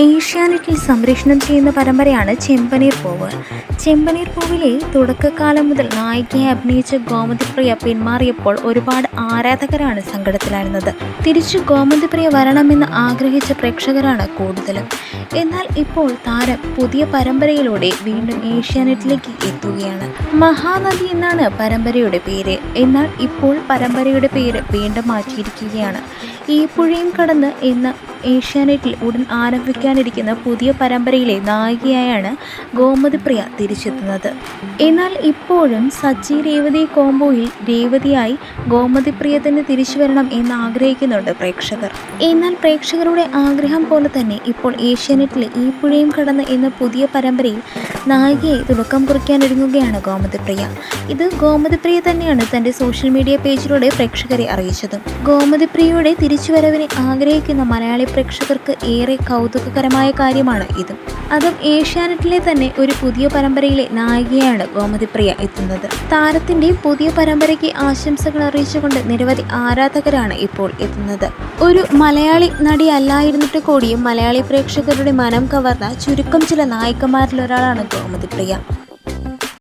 ഏഷ്യാനെറ്റിൽ സംരക്ഷണം ചെയ്യുന്ന പരമ്പരയാണ് ചെമ്പനീർ പൂവ്. ചെമ്പനീർ പൂവിലെ തുടക്കകാലം മുതൽ നായികയെ അഭിനയിച്ച ഗോമതിപ്രിയ പിന്മാറിയപ്പോൾ ഒരുപാട് ആരാധകരാണ് സങ്കടത്തിലായിരുന്നത്. തിരിച്ചു ഗോമതിപ്രിയ വരണമെന്ന് ആഗ്രഹിച്ച പ്രേക്ഷകരാണ് കൂടുതലും. എന്നാൽ ഇപ്പോൾ താരം പുതിയ പരമ്പരയിലൂടെ വീണ്ടും ഏഷ്യാനെറ്റിലേക്ക് എത്തുകയാണ്. മഹാനദി എന്നാണ് പരമ്പരയുടെ പേര്. എന്നാൽ ഇപ്പോൾ പരമ്പരയുടെ പേര് വീണ്ടും മാറ്റിയിരിക്കുകയാണ്. ഈ പുഴയും കടന്ന് എന്ന ഏഷ്യാനെറ്റിൽ ഉടൻ ആരംഭിക്കാനിരിക്കുന്ന പുതിയ പരമ്പരയിലെ നായികയായാണ് ഗോമതിപ്രിയ തിരിച്ചെത്തുന്നത്. എന്നാൽ ഇപ്പോഴും സച്ചി രേവതി കോംബോയിൽ രേവതിയായി ഗോമതിപ്രിയ തന്നെ തിരിച്ചു വരണം എന്ന് ആഗ്രഹിക്കുന്നുണ്ട് പ്രേക്ഷകർ. എന്നാൽ പ്രേക്ഷകരുടെ ആഗ്രഹം പോലെ തന്നെ ഇപ്പോൾ ഏഷ്യാനെറ്റിൽ ഈ പുഴയും കടന്ന് എന്ന പുതിയ പരമ്പരയിൽ നായികയെ തുടക്കം കുറിക്കാനൊരുങ്ങുകയാണ് ഗോമതിപ്രിയ ഇത് ഗോമതി പ്രിയ തന്നെയാണ് തന്റെ സോഷ്യൽ മീഡിയ പേജിലൂടെ പ്രേക്ഷകരെ അറിയിച്ചതും. ഗോമതിപ്രിയയുടെ തിരിച്ചുവരവിനെ ആഗ്രഹിക്കുന്ന മലയാളി പ്രേക്ഷകർക്ക് ഏറെ കൗതുകകരമായ കാര്യമാണ് ഇത്. അതും ഏഷ്യാനെറ്റിലെ തന്നെ ഒരു പുതിയ പരമ്പരയിലെ നായികയാണ് ഗോമതിപ്രിയ എത്തുന്നത്. താരത്തിന്റെ പുതിയ പരമ്പരയ്ക്ക് ആശംസകൾ അറിയിച്ചുകൊണ്ട് നിരവധി ആരാധകരാണ് ഇപ്പോൾ എത്തുന്നത്. ഒരു മലയാളി നടി അല്ലായിരുന്നിട്ട് കൂടിയും മലയാളി പ്രേക്ഷകരുടെ മനം കവർന്ന ചുരുക്കം ചില നായികമാരിലൊരാളാണ് ഗോമതിപ്രിയ.